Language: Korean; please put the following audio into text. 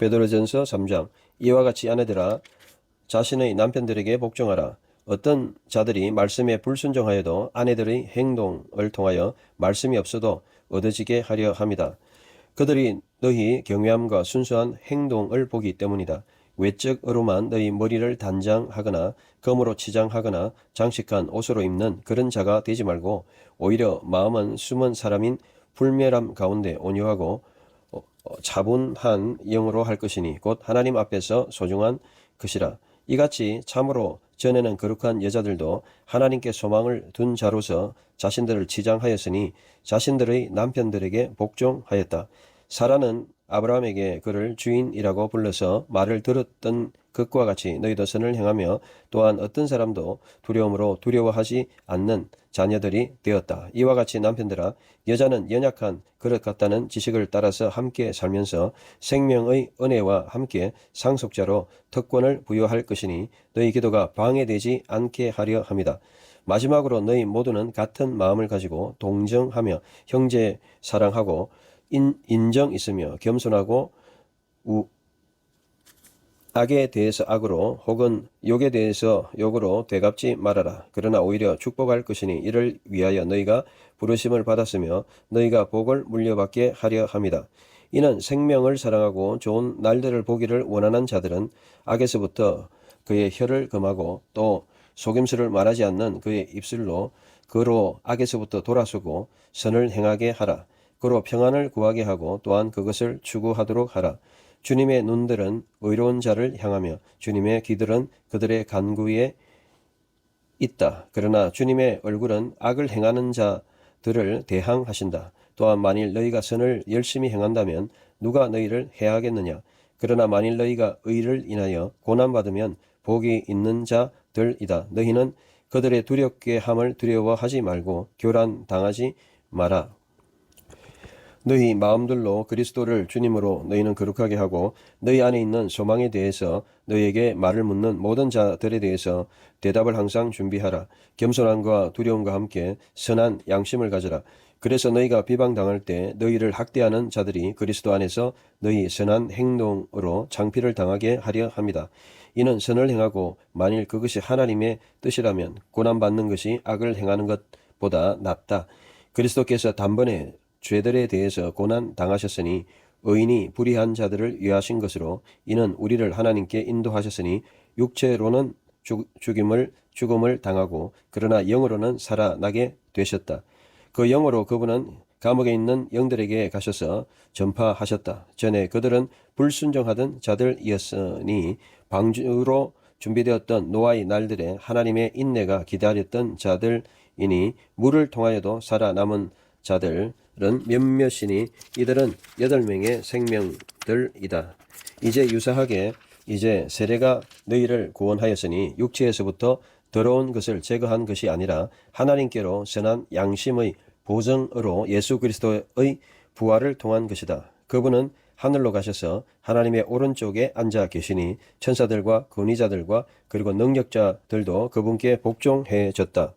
베드로전서 3장 이와 같이 아내들아 자신의 남편들에게 복종하라. 어떤 자들이 말씀에 불순종하여도 아내들의 행동을 통하여 말씀이 없어도 얻어지게 하려 합니다. 그들이 너희 경외함과 순수한 행동을 보기 때문이다. 외적으로만 너희 머리를 단장하거나 검으로 치장하거나 장식한 옷으로 입는 그런 자가 되지 말고 오히려 마음은 숨은 사람인 불멸함 가운데 온유하고 차분한 영으로 할 것이니 곧 하나님 앞에서 소중한 것이라. 이같이 참으로 전에는 거룩한 여자들도 하나님께 소망을 둔 자로서 자신들을 치장하였으니 자신들의 남편들에게 복종하였다. 사라는 아브라함에게 그를 주인이라고 불러서 말을 들었던 것과 같이 너희도 선을 행하며 또한 어떤 사람도 두려움으로 두려워하지 않는 자녀들이 되었다. 이와 같이 남편들아 여자는 연약한 그릇 같다는 지식을 따라서 함께 살면서 생명의 은혜와 함께 상속자로 특권을 부여할 것이니 너희 기도가 방해되지 않게 하려 합니다. 마지막으로 너희 모두는 같은 마음을 가지고 동정하며 형제 사랑하고 인, 인정 있으며 겸손하고 우, 악에 대해서 악으로 혹은 욕에 대해서 욕으로 되갚지 말아라. 그러나 오히려 축복할 것이니 이를 위하여 너희가 부르심을 받았으며 너희가 복을 물려받게 하려 합니다. 이는 생명을 사랑하고 좋은 날들을 보기를 원하는 자들은 악에서부터 그의 혀를 금하고 또 속임수를 말하지 않는 그의 입술로 그로 악에서부터 돌아서고 선을 행하게 하라. 그로 평안을 구하게 하고 또한 그것을 추구하도록 하라. 주님의 눈들은 의로운 자를 향하며 주님의 귀들은 그들의 간구에 있다. 그러나 주님의 얼굴은 악을 행하는 자들을 대항하신다. 또한 만일 너희가 선을 열심히 행한다면 누가 너희를 해하겠느냐? 그러나 만일 너희가 의를 인하여 고난받으면 복이 있는 자들이다. 너희는 그들의 두렵게 함을 두려워하지 말고 교란 당하지 마라. 너희 마음들로 그리스도를 주님으로 너희는 거룩하게 하고 너희 안에 있는 소망에 대해서 너희에게 말을 묻는 모든 자들에 대해서 대답을 항상 준비하라. 겸손함과 두려움과 함께 선한 양심을 가져라. 그래서 너희가 비방당할 때 너희를 학대하는 자들이 그리스도 안에서 너희 선한 행동으로 창피를 당하게 하려 합니다. 이는 선을 행하고 만일 그것이 하나님의 뜻이라면 고난받는 것이 악을 행하는 것보다 낫다. 그리스도께서 단번에 죄들에 대해서 고난 당하셨으니 의인이 불의한 자들을 위하신 것으로 이는 우리를 하나님께 인도하셨으니 육체로는 죽, 죽임을 죽음을 당하고 그러나 영으로는 살아나게 되셨다. 그 영으로 그분은 감옥에 있는 영들에게 가셔서 전파하셨다. 전에 그들은 불순종하던 자들이었으니 방주로 준비되었던 노아의 날들에 하나님의 인내가 기다렸던 자들이니 물을 통하여도 살아남은 자들은 몇몇이니 이들은 여덟 명의 생명들이다. 이제 유사하게 이제 세례가 너희를 구원하였으니 육체에서부터 더러운 것을 제거한 것이 아니라 하나님께로 선한 양심의 보정으로 예수 그리스도의 부활을 통한 것이다. 그분은 하늘로 가셔서 하나님의 오른쪽에 앉아 계시니 천사들과 권위자들과 그리고 능력자들도 그분께 복종해졌다.